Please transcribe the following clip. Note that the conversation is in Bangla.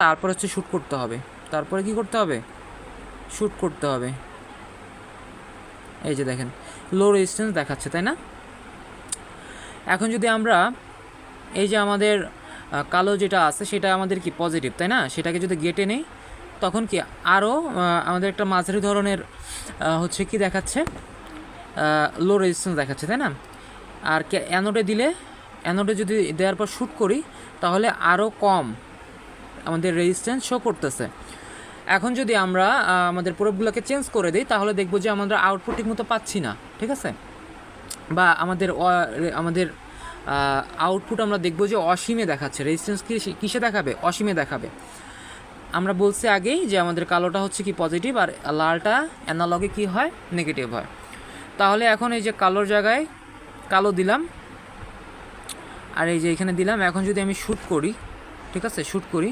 তারপর হচ্ছে শ্যুট করতে হবে। তারপরে কি করতে হবে? শ্যুট করতে হবে। এই যে দেখেন লো রেজিস্ট্যান্স দেখাচ্ছে, তাই না? এখন যদি আমরা এই যে আমাদের কালো যেটা আছে, সেটা আমাদের কি পজিটিভ তাই না? সেটাকে যদি গেটে নেই, তখন কি আরও আমাদের একটা মাঝারি ধরনের হচ্ছে কি দেখাচ্ছে? লো রেজিস্ট্যান্স দেখাচ্ছে, তাই না? আর অ্যানোডে দিলে অ্যানোডে যদি দেওয়ার পর শ্যুট করি, তাহলে আরও কম আমাদের রেজিস্ট্যান্স শো করতেছে। এখন যদি আমরা আমাদের প্রোডাক্টগুলোকে চেঞ্জ করে দিই, তাহলে দেখব যে আমরা আউটপুট ঠিকমতো পাচ্ছি না, ঠিক আছে? বা আমাদের আমাদের আউটপুট আমরা দেখব যে অসীমে দেখাচ্ছে। রেজিস্ট্যান্স কিসে দেখাবে? অসীমে দেখাবে। আমরা বলছি আগেই যে আমাদের কালোটা হচ্ছে কি পজিটিভ আর লালটা অ্যানালগে কি হয়? নেগেটিভ হয়। তাহলে এখন এই যে কালোর জায়গায় কালো দিলাম। আর এই যে এখানে দিলাম। এখন যদি আমি শ্যুট করি, ঠিক আছে? শ্যুট করি।